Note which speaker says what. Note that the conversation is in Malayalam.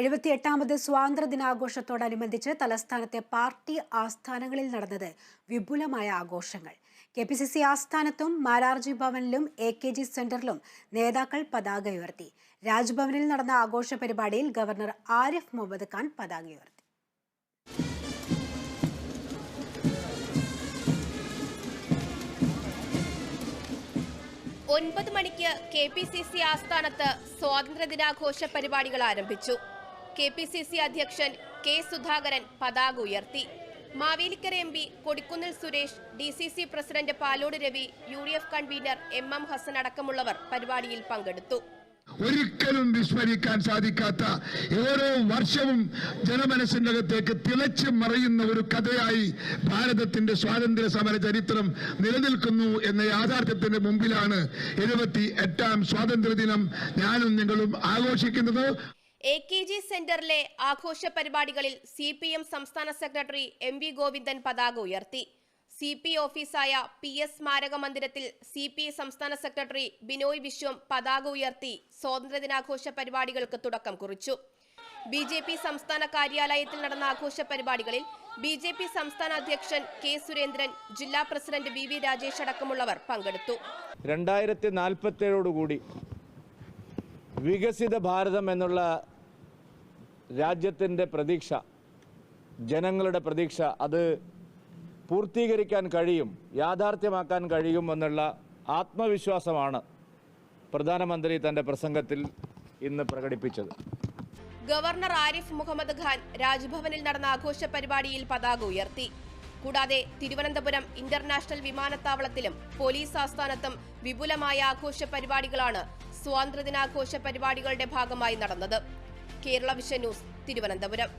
Speaker 1: എഴുപത്തിയെട്ടാമത് സ്വാതന്ത്ര്യ ദിനാഘോഷത്തോടനുബന്ധിച്ച് തലസ്ഥാനത്തെ പാർട്ടി ആസ്ഥാനങ്ങളിൽ നടന്നത് വിപുലമായ ആഘോഷങ്ങൾ. കെ പി സി സി ആസ്ഥാനത്തും മാരാർജി ഭവനിലും എ കെ ജി സെന്ററിലും നേതാക്കൾ പതാക ഉയർത്തി. രാജ്ഭവനിൽ നടന്ന ആഘോഷ പരിപാടിയിൽ ഗവർണർ ആരിഫ് മുഹമ്മദ് ഖാൻ പതാക ഉയർത്തി.
Speaker 2: ഒൻപത് മണിക്ക് കെ പി സി സി ആസ്ഥാനത്ത് സ്വാതന്ത്ര്യദിനാഘോഷ പരിപാടികൾ ആരംഭിച്ചു. കെ പി സി സി അധ്യക്ഷൻ കെ സുധാകരൻ പതാക ഉയർത്തി. Mavelikkara M P Kodikunnil Suresh D C C president Palode Ravi U D F convener M M Hassan അടക്കമുള്ളവർ പരിപാടിയിൽ പങ്കെടുത്തു.
Speaker 3: ഒരിക്കലും വിസ്മരിക്കാൻ സാധിക്കാത്ത ഓരോ വർഷവും ജനമനസ്സിന്റെ അകത്തേക്ക് തിളച്ചു മറയുന്ന ഒരു കഥയായി ഭാരതത്തിന്റെ സ്വാതന്ത്ര്യ സമര ചരിത്രം നിലനിൽക്കുന്നു എന്ന യാഥാർത്ഥ്യത്തിന്റെ മുമ്പിലാണ് എഴുപത്തി എട്ടാം സ്വാതന്ത്ര്യ ദിനം ഞാനും നിങ്ങളും ആഘോഷിക്കുന്നത്.
Speaker 2: എ കെ ജി സെന്ററിലെ ആഘോഷ പരിപാടികളിൽ സി പി എം സംസ്ഥാന സെക്രട്ടറി എം വി ഗോവിന്ദൻ പതാക ഉയർത്തി. സി പി ഓഫീസായ പി എസ് സ്മാരക മന്ദിരത്തിൽ സി പി ഐ സംസ്ഥാന സെക്രട്ടറി ബിനോയ് വിശ്വം പതാക ഉയർത്തി സ്വാതന്ത്ര്യദിനാഘോഷ പരിപാടികൾക്ക് തുടക്കം കുറിച്ചു. ബി ജെ പി സംസ്ഥാന കാര്യാലയത്തിൽ നടന്ന ആഘോഷ പരിപാടികളിൽ ബി ജെ പി സംസ്ഥാന അധ്യക്ഷൻ കെ സുരേന്ദ്രൻ ജില്ലാ പ്രസിഡന്റ് വി വി രാജേഷ് അടക്കമുള്ളവർ പങ്കെടുത്തു.
Speaker 4: രണ്ടായിരത്തി നാൽപ്പത്തേഴോടുകൂടി വികസിത ഭാരതം എന്നുള്ള രാജ്യത്തിന്റെ പ്രതീക്ഷ ജനങ്ങളുടെ പ്രതീക്ഷ അത് പൂർത്തീകരിക്കാൻ കഴിയും യാഥാർത്ഥ്യമാക്കാൻ കഴിയും എന്നുള്ള ആത്മവിശ്വാസമാണ് പ്രധാനമന്ത്രി തന്റെ പ്രസംഗത്തിൽ ഇന്ന് പ്രകടിപ്പിച്ചത്.
Speaker 2: ഗവർണർ ആരിഫ് മുഹമ്മദ് ഖാൻ രാജ്ഭവനിൽ നടന്ന ആഘോഷ പരിപാടിയിൽ പതാക ഉയർത്തി. കൂടാതെ തിരുവനന്തപുരം ഇന്റർനാഷണൽ വിമാനത്താവളത്തിലും പോലീസ് ആസ്ഥാനത്തും വിപുലമായ ആഘോഷ പരിപാടികളാണ് സ്വാതന്ത്ര്യദിനാഘോഷ പരിപാടികളുടെ ഭാഗമായി നടന്നത്. Kerala vision news Thiruvananthapuram.